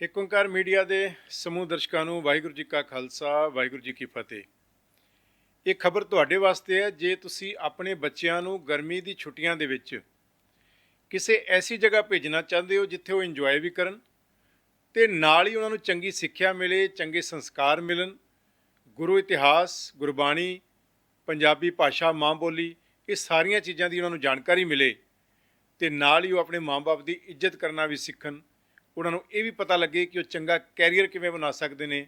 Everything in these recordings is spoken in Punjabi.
ਇੱਕ ਓੰਕਾਰ ਮੀਡੀਆ ਦੇ ਸਮੂਹ ਦਰਸ਼ਕਾਂ ਨੂੰ ਵਾਹਿਗੁਰੂ ਜੀ ਕਾ ਖਾਲਸਾ, ਵਾਹਿਗੁਰੂ ਜੀ ਕੀ ਫਤਿਹ। ਇਹ ਖਬਰ ਤੁਹਾਡੇ ਵਾਸਤੇ ਹੈ, ਜੇ ਤੁਸੀਂ ਆਪਣੇ ਬੱਚਿਆਂ ਨੂੰ ਗਰਮੀ ਦੀ ਛੁੱਟੀਆਂ ਦੇ ਵਿੱਚ ਕਿਸੇ ਐਸੀ ਜਗ੍ਹਾ ਭੇਜਣਾ ਚਾਹੁੰਦੇ ਹੋ ਜਿੱਥੇ ਉਹ ਇੰਜੋਏ ਵੀ ਕਰਨ ਤੇ ਨਾਲ ਹੀ ਉਹਨਾਂ ਨੂੰ ਚੰਗੀ ਸਿੱਖਿਆ ਮਿਲੇ, ਚੰਗੇ ਸੰਸਕਾਰ ਮਿਲਣ, ਗੁਰੂ ਇਤਿਹਾਸ, ਗੁਰਬਾਣੀ, ਪੰਜਾਬੀ ਭਾਸ਼ਾ, ਮਾਂ ਬੋਲੀ, ਇਹ ਸਾਰੀਆਂ ਚੀਜ਼ਾਂ ਦੀ ਉਹਨਾਂ ਨੂੰ ਜਾਣਕਾਰੀ ਮਿਲੇ ਤੇ ਨਾਲ ਹੀ ਉਹ ਆਪਣੇ ਮਾਂ-ਬਾਪ ਦੀ ਇੱਜ਼ਤ ਕਰਨਾ ਵੀ ਸਿੱਖਣ ਉਹਨਾਂ ਨੂੰ ਇਹ ਵੀ ਪਤਾ ਲੱਗੇ ਕਿ ਉਹ ਚੰਗਾ ਕੈਰੀਅਰ ਕਿਵੇਂ ਬਣਾ ਸਕਦੇ ਨੇ,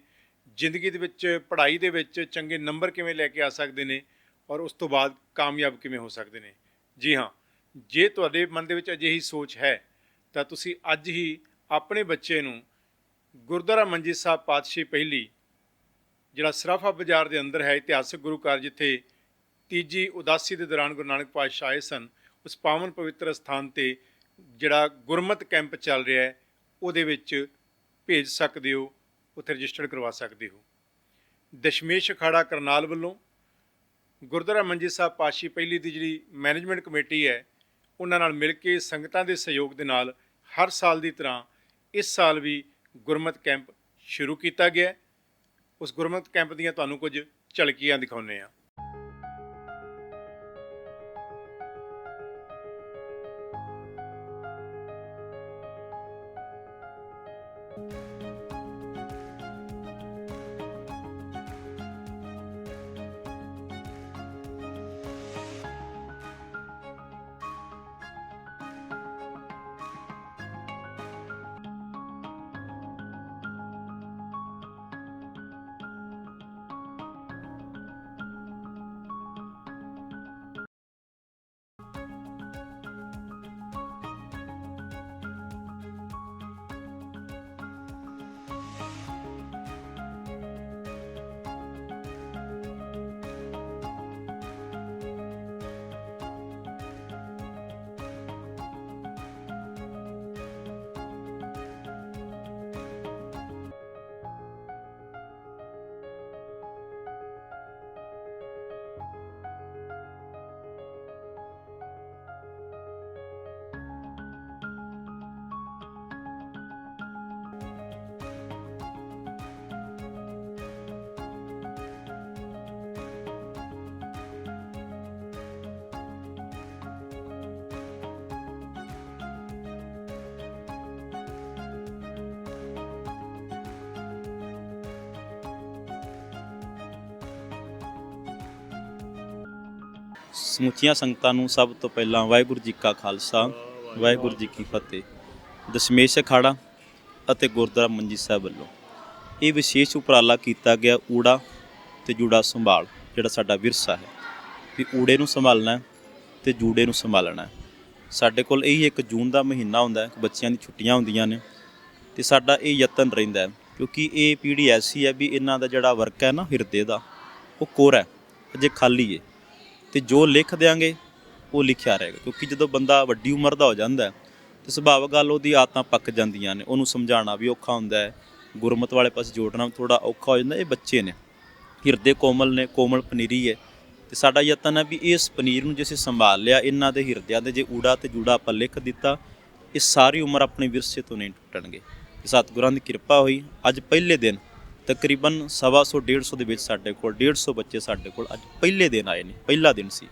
ਜ਼ਿੰਦਗੀ ਦੇ ਵਿੱਚ, ਪੜ੍ਹਾਈ ਦੇ ਵਿੱਚ ਚੰਗੇ ਨੰਬਰ ਕਿਵੇਂ ਲੈ ਕੇ ਆ ਸਕਦੇ ਨੇ ਔਰ ਉਸ ਤੋਂ ਬਾਅਦ ਕਾਮਯਾਬ ਕਿਵੇਂ ਹੋ ਸਕਦੇ ਨੇ। ਜੀ ਹਾਂ, ਜੇ ਤੁਹਾਡੇ ਮਨ ਦੇ ਵਿੱਚ ਅਜਿਹੀ ਸੋਚ ਹੈ, ਤਾਂ ਤੁਸੀਂ ਅੱਜ ਹੀ ਆਪਣੇ ਬੱਚੇ ਨੂੰ ਗੁਰਦੁਆਰਾ ਮੰਜੀ ਸਾਹਿਬ ਪਾਤਸ਼ਾਹੀ ਪਹਿਲੀ, ਜਿਹੜਾ ਸਰਾਫਾ ਬਾਜ਼ਾਰ ਦੇ ਅੰਦਰ ਹੈ, ਇਤਿਹਾਸਕ ਗੁਰੂ ਘਰ ਜਿੱਥੇ ਤੀਜੀ ਉਦਾਸੀ ਦੇ ਦੌਰਾਨ ਗੁਰੂ ਨਾਨਕ ਪਾਤਸ਼ਾਹ ਆਏ ਸਨ, ਉਸ ਪਾਵਨ ਪਵਿੱਤਰ ਸਥਾਨ ਤੇ ਜਿਹੜਾ ਗੁਰਮਤ ਕੈਂਪ ਚੱਲ ਰਿਹਾ ਹੈ ਉਹਦੇ ਵਿੱਚ ਭੇਜ ਸਕਦੇ ਹੋ, ਉੱਥੇ ਰਜਿਸਟਰਡ ਕਰਵਾ ਸਕਦੇ ਹੋ। ਦਸ਼ਮੇਸ਼ ਅਖਾੜਾ ਕਰਨਾਲ ਵੱਲੋਂ ਗੁਰਦੁਆਰਾ ਮੰਜੀ ਸਾਹਿਬ ਪਾਤਸ਼ਾਹੀ ਪਹਿਲੀ ਦੀ ਜਿਹੜੀ ਮੈਨੇਜਮੈਂਟ ਕਮੇਟੀ ਹੈ, ਉਹਨਾਂ ਨਾਲ ਮਿਲ ਕੇ ਸੰਗਤਾਂ ਦੇ ਸਹਿਯੋਗ ਦੇ ਨਾਲ ਹਰ ਸਾਲ ਦੀ ਤਰ੍ਹਾਂ ਇਸ ਸਾਲ ਵੀ ਗੁਰਮਤ ਕੈਂਪ ਸ਼ੁਰੂ ਕੀਤਾ ਗਿਆ। ਉਸ ਗੁਰਮਤ ਕੈਂਪ ਦੀਆਂ ਤੁਹਾਨੂੰ ਕੁਝ ਝਲਕੀਆਂ ਦਿਖਾਉਂਦੇ ਹਾਂ। ਸਮੁੱਚੀਆਂ ਸੰਗਤਾਂ ਨੂੰ ਸਭ ਤੋਂ ਪਹਿਲਾਂ ਵਾਹਿਗੁਰੂ ਜੀ ਕਾ ਖਾਲਸਾ, ਵਾਹਿਗੁਰੂ ਜੀ ਕੀ ਫਤਿਹ। ਦਸ਼ਮੇਸ਼ ਅਖਾੜਾ ਅਤੇ ਗੁਰਦੁਆਰਾ ਮੰਜੀ ਸਾਹਿਬ ਵੱਲੋਂ ਇਹ ਵਿਸ਼ੇਸ਼ ਉਪਰਾਲਾ ਕੀਤਾ ਗਿਆ ਊੜਾ ਤੇ ਜੂੜਾ ਸੰਭਾਲ, ਜਿਹੜਾ ਸਾਡਾ ਵਿਰਸਾ ਹੈ ਵੀ ਊੜੇ ਨੂੰ ਸੰਭਾਲਣਾ ਹੈ ਤੇ ਜੂੜੇ ਨੂੰ ਸੰਭਾਲਣਾ ਸਾਡੇ ਕੋਲ ਇਹੀ ਇੱਕ ਜੂਨ ਦਾ ਮਹੀਨਾ ਹੁੰਦਾ ਹੈ ਬੱਚਿਆਂ ਦੀ ਛੁੱਟੀਆਂ ਹੁੰਦੀਆਂ ਨੇ ਤੇ ਸਾਡਾ ਇਹ ਯਤਨ ਰਹਿੰਦਾ ਹੈ ਕਿਉਂਕਿ ਇਹ ਪੀੜ੍ਹੀ ਐਸੀ ਹੈ ਵੀ ਇਹਨਾਂ ਦਾ ਜਿਹੜਾ ਵਰਕ ਹੈ ਨਾ ਹਿਰਦੇ ਦਾ, ਉਹ ਕੋਰਾ ਹੈ, ਅਜੇ ਖਾਲੀ ਹੈ। ਤੇ ਜੋ ਲਿਖ ਦਿਆਂਗੇ, ਉਹ ਲਿਖਿਆ ਰਹੇਗਾ। ਕਿਉਂਕਿ ਜਦੋਂ ਬੰਦਾ ਵੱਡੀ ਉਮਰ ਦਾ ਹੋ ਜਾਂਦਾ ਹੈ, ਤੇ ਸੁਭਾਵਕ ਗੱਲ ਉਹਦੀ ਆਦਤਾਂ ਪੱਕ ਜਾਂਦੀਆਂ ਨੇ। ਉਹਨੂੰ ਸਮਝਾਉਣਾ ਵੀ ਔਖਾ ਹੁੰਦਾ ਹੈ। ਗੁਰਮਤ ਵਾਲੇ ਪਾਸੇ ਜੋੜਨਾ ਵੀ ਥੋੜਾ ਔਖਾ ਹੋ ਜਾਂਦਾ। ਇਹ ਬੱਚੇ ਨੇ। ਹਿਰਦੇ ਕੋਮਲ ਨੇ, ਕੋਮਲ ਪਨੀਰੀ ਹੈ। ਤੇ ਸਾਡਾ ਯਤਨ ਹੈ ਵੀ ਇਸ ਪਨੀਰ ਨੂੰ ਜੇ ਅਸੀਂ ਸੰਭਾਲ ਲਿਆ, ਇਹਨਾਂ ਦੇ ਹਿਰਦਿਆਂ ਦੇ ਜੇ ਊੜਾ ਤੇ ਜੂੜਾ ਆਪਾਂ ਲਿਖ ਦਿੱਤਾ, ਇਹ ਸਾਰੀ ਉਮਰ ਆਪਣੇ ਵਿਰਸੇ ਤੋਂ ਨਹੀਂ ਟੁੱਟਣਗੇ। ਤੇ ਸਤਿਗੁਰਾਂ ਦੀ ਕਿਰਪਾ ਹੋਈ। ਅੱਜ ਪਹਿਲੇ ਦਿਨ ਤਕਰੀਬਨ ਸਵਾ ਸੌ 150 ਦੇ ਵਿੱਚ ਸਾਡੇ ਕੋਲ 150 ਬੱਚੇ ਸਾਡੇ ਕੋਲ ਅੱਜ ਪਹਿਲੇ ਦਿਨ ਆਏ ਨੇ, ਪਹਿਲਾ ਦਿਨ ਸੀ।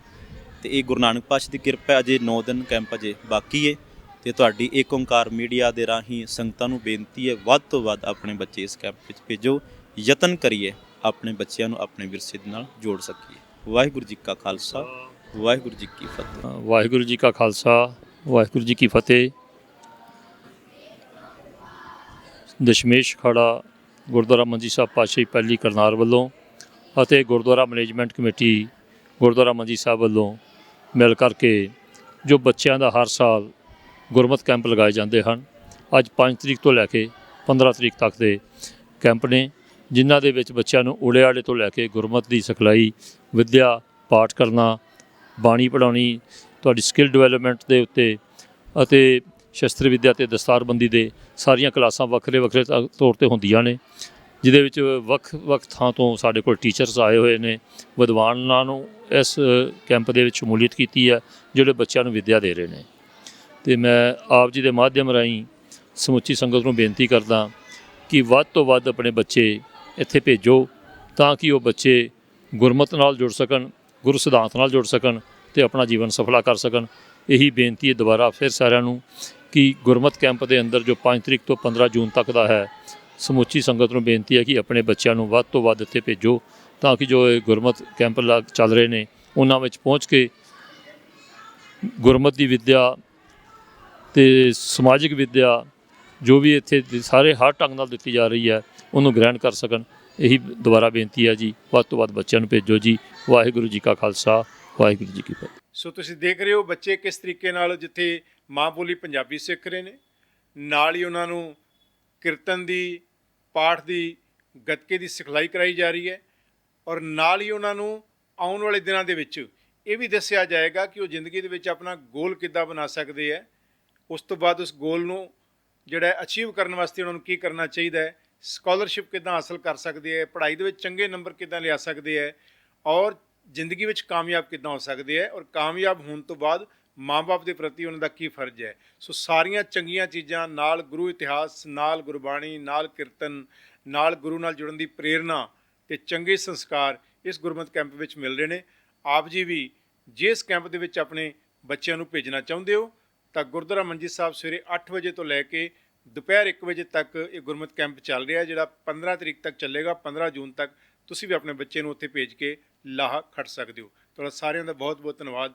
ਤੇ ਇਹ ਗੁਰੂ ਨਾਨਕ ਪਾਤਸ਼ਾਹ ਦੀ ਕਿਰਪਾ ਅਜੇ 9 ਦਿਨ ਕੈਂਪ ਅਜੇ ਬਾਕੀ ਹੈ ਤੇ ਤੁਹਾਡੀ ਏਕ ਓੰਕਾਰ ਮੀਡੀਆ ਦੇ ਰਾਹੀਂ ਸੰਗਤਾਂ ਨੂੰ ਬੇਨਤੀ ਹੈ, ਵੱਧ ਤੋਂ ਵੱਧ ਆਪਣੇ ਬੱਚੇ ਇਸ ਕੈਂਪ ਵਿੱਚ ਭੇਜੋ, ਯਤਨ ਕਰੀਏ, ਆਪਣੇ ਬੱਚਿਆਂ ਨੂੰ ਆਪਣੇ ਵਿਰਸੇ ਦੇ ਨਾਲ ਜੋੜ ਸਕੀਏ। ਵਾਹਿਗੁਰੂ ਜੀ ਕਾ ਖਾਲਸਾ, ਵਾਹਿਗੁਰੂ ਜੀ ਕੀ ਫਤਿਹ। ਵਾਹਿਗੁਰੂ ਜੀ ਕਾ ਖਾਲਸਾ, ਵਾਹਿਗੁਰੂ ਜੀ ਕੀ ਫਤਿਹ। ਦਸ਼ਮੇਸ਼ ਖੜਾ ਗੁਰਦੁਆਰਾ ਮੰਜੀ ਸਾਹਿਬ ਪਾਤਸ਼ਾਹੀ ਪਹਿਲੀ ਕਰਨਾਲ ਵੱਲੋਂ ਅਤੇ ਗੁਰਦੁਆਰਾ ਮੈਨੇਜਮੈਂਟ ਕਮੇਟੀ ਗੁਰਦੁਆਰਾ ਮੰਜੀ ਸਾਹਿਬ ਵੱਲੋਂ ਮਿਲ ਕਰਕੇ ਜੋ ਬੱਚਿਆਂ ਦਾ ਹਰ ਸਾਲ ਗੁਰਮਤ ਕੈਂਪ ਲਗਾਏ ਜਾਂਦੇ ਹਨ, ਅੱਜ 5 ਤਰੀਕ ਤੋਂ ਲੈ ਕੇ 15 ਤਰੀਕ ਤੱਕ ਦੇ ਕੈਂਪ ਨੇ, ਜਿਨ੍ਹਾਂ ਦੇ ਵਿੱਚ ਬੱਚਿਆਂ ਨੂੰ ਓਲੇ ਆਲੇ ਤੋਂ ਲੈ ਕੇ ਗੁਰਮਤ ਦੀ ਸਿਖਲਾਈ, ਵਿੱਦਿਆ, ਪਾਠ ਕਰਨਾ, ਬਾਣੀ ਪੜਾਉਣੀ ਤੁਹਾਡੀ ਸਕਿੱਲ ਡਿਵੈਲਪਮੈਂਟ ਦੇ ਉੱਤੇ ਅਤੇ ਸ਼ਸਤਰ ਵਿੱਦਿਆ ਤੇ ਦਸਤਾਰਬੰਦੀ ਦੇ ਸਾਰੀਆਂ ਕਲਾਸਾਂ ਵੱਖਰੇ ਵੱਖਰੇ ਤ- ਤੌਰ ਤੇ ਹੁੰਦੀਆਂ ਨੇ, ਜਿਹਦੇ ਵਿੱਚ ਵੱਖ ਵੱਖ ਥਾਂ ਤੋਂ ਸਾਡੇ ਕੋਲ ਟੀਚਰਸ ਆਏ ਹੋਏ ਨੇ। ਵਿਦਵਾਨਾਂ ਨੂੰ ਇਸ ਕੈਂਪ ਦੇ ਵਿੱਚ ਸ਼ਮੂਲੀਅਤ ਕੀਤੀ ਹੈ, ਜਿਹੜੇ ਬੱਚਿਆਂ ਨੂੰ ਵਿੱਦਿਆ ਦੇ ਰਹੇ ਨੇ। ਤੇ ਮੈਂ ਆਪ ਜੀ ਦੇ ਮਾਧਿਅਮ ਰਾਹੀਂ ਸਮੁੱਚੀ ਸੰਗਤ ਨੂੰ ਬੇਨਤੀ ਕਰਦਾ ਕਿ ਵੱਧ ਤੋਂ ਵੱਧ ਆਪਣੇ ਬੱਚੇ ਇੱਥੇ ਭੇਜੋ, ਤਾਂ ਕਿ ਉਹ ਬੱਚੇ ਗੁਰਮਤ ਨਾਲ ਜੁੜ ਸਕਣ, ਗੁਰੂ ਸਿਧਾਂਤ ਨਾਲ ਜੁੜ ਸਕਣ ਤੇ ਆਪਣਾ ਜੀਵਨ ਸਫਲਾ ਕਰ ਸਕਣ। ਇਹੀ ਬੇਨਤੀ ਹੈ ਦੁਬਾਰਾ ਫਿਰ ਸਾਰਿਆਂ ਨੂੰ ਕਿ ਗੁਰਮਤ ਕੈਂਪ ਦੇ ਅੰਦਰ ਜੋ 5 ਤਰੀਕ ਤੋਂ 15 ਜੂਨ ਤੱਕ ਦਾ ਹੈ, ਸਮੁੱਚੀ ਸੰਗਤ ਨੂੰ ਬੇਨਤੀ ਹੈ ਕਿ ਆਪਣੇ ਬੱਚਿਆਂ ਨੂੰ ਵੱਧ ਤੋਂ ਵੱਧ ਇੱਥੇ ਭੇਜੋ ਤਾਂ ਕਿ ਜੋ ਇਹ ਗੁਰਮਤ ਕੈਂਪ ਲੱਗ ਚੱਲ ਰਹੇ ਨੇ, ਉਹਨਾਂ ਵਿੱਚ ਪਹੁੰਚ ਕੇ ਗੁਰਮਤ ਦੀ ਵਿੱਦਿਆ ਤੇ ਸਮਾਜਿਕ ਵਿੱਦਿਆ ਜੋ ਵੀ ਇੱਥੇ ਸਾਰੇ ਹਰ ਢੰਗ ਨਾਲ ਦਿੱਤੀ ਜਾ ਰਹੀ ਹੈ, ਉਹਨੂੰ ਗ੍ਰਹਿਣ ਕਰ ਸਕਣ। ਇਹੀ ਦੁਬਾਰਾ ਬੇਨਤੀ ਹੈ ਜੀ, ਵੱਧ ਤੋਂ ਵੱਧ ਬੱਚਿਆਂ ਨੂੰ ਭੇਜੋ ਜੀ। ਵਾਹਿਗੁਰੂ ਜੀ ਕਾ ਖਾਲਸਾ, ਵਾਹਿਗੁਰੂ ਜੀ ਕੀ ਫਤਿਹ। ਸੋ ਤੁਸੀਂ ਦੇਖ ਰਹੇ ਹੋ ਬੱਚੇ ਕਿਸ ਤਰੀਕੇ ਨਾਲ ਜਿੱਥੇ ਮਾਂ ਬੋਲੀ ਪੰਜਾਬੀ ਸਿੱਖ ਰਹੇ ਨੇ। ਨਾਲ ਹੀ ਉਹਨਾਂ ਨੂੰ ਕੀਰਤਨ ਦੀ, ਪਾਠ ਦੀ, ਗੱਤਕੇ ਦੀ ਸਿਖਲਾਈ ਕਰਾਈ ਜਾ ਰਹੀ ਹੈ। ਔਰ ਨਾਲ ਹੀ ਉਹਨਾਂ ਨੂੰ ਆਉਣ ਵਾਲੇ ਦਿਨਾਂ ਦੇ ਵਿੱਚ ਇਹ ਵੀ ਦੱਸਿਆ ਜਾਏਗਾ ਕਿ ਉਹ ਜ਼ਿੰਦਗੀ ਦੇ ਵਿੱਚ ਆਪਣਾ ਗੋਲ ਕਿੱਦਾਂ ਬਣਾ ਸਕਦੇ ਹੈ। ਉਸ ਤੋਂ ਬਾਅਦ ਉਸ ਗੋਲ ਨੂੰ ਜਿਹੜਾ ਅਚੀਵ ਕਰਨ ਵਾਸਤੇ ਉਹਨਾਂ ਨੂੰ ਕੀ ਕਰਨਾ ਚਾਹੀਦਾ ਹੈ, ਸਕਾਲਰਸ਼ਿਪ ਕਿੱਦਾਂ ਹਾਸਲ ਕਰ ਸਕਦੇ ਹੈ, ਪੜ੍ਹਾਈ ਦੇ ਵਿੱਚ ਚੰਗੇ ਨੰਬਰ ਕਿੱਦਾਂ ਲਿਆ ਸਕਦੇ ਹੈ, ਔਰ ਜ਼ਿੰਦਗੀ ਵਿੱਚ ਕਾਮਯਾਬ ਕਿੱਦਾਂ ਹੋ ਸਕਦੇ ਹੈ। ਔਰ ਕਾਮਯਾਬ ਹੋਣ ਤੋਂ ਬਾਅਦ ਮਾਂ-ਬਾਪ ਦੇ ਪ੍ਰਤੀ ਉਹਨਾਂ ਦਾ ਕੀ ਫਰਜ਼ ਹੈ? ਸੋ ਸਾਰੀਆਂ ਚੰਗੀਆਂ ਚੀਜ਼ਾਂ ਨਾਲ ਗੁਰੂ ਇਤਿਹਾਸ, ਨਾਲ ਗੁਰਬਾਣੀ, ਨਾਲ ਕੀਰਤਨ, ਨਾਲ ਗੁਰੂ ਨਾਲ ਜੁੜਨ ਦੀ ਪ੍ਰੇਰਣਾ ਤੇ ਚੰਗੇ ਸੰਸਕਾਰ ਇਸ ਗੁਰਮਤਿ ਕੈਂਪ ਵਿੱਚ ਮਿਲ ਰਹੇ ਨੇ। ਆਪ ਜੀ ਵੀ ਜਿਸ ਕੈਂਪ ਦੇ ਵਿੱਚ ਆਪਣੇ ਬੱਚਿਆਂ ਨੂੰ ਭੇਜਣਾ ਚਾਹੁੰਦੇ ਹੋ, ਤਾਂ ਗੁਰਦੁਆਰਾ ਮੰਜੀ ਸਾਹਿਬ ਸਵੇਰੇ 8 ਵਜੇ ਤੋਂ ਲੈ ਕੇ ਦੁਪਹਿਰ 1 ਵਜੇ ਤੱਕ ਇਹ ਗੁਰਮਤ ਕੈਂਪ ਚੱਲ ਰਿਹਾ, ਜਿਹੜਾ 15 ਤਰੀਕ ਤੱਕ ਚੱਲੇਗਾ 15 ਜੂਨ ਤੱਕ ਤੁਸੀਂ ਵੀ ਆਪਣੇ ਬੱਚੇ ਨੂੰ ਉੱਥੇ ਭੇਜ ਕੇ ਲਾਹਾ ਖੱਟ ਸਕਦੇ ਹੋ। ਤੁਹਾਡਾ ਸਾਰਿਆਂ ਦਾ ਬਹੁਤ ਬਹੁਤ ਧੰਨਵਾਦ।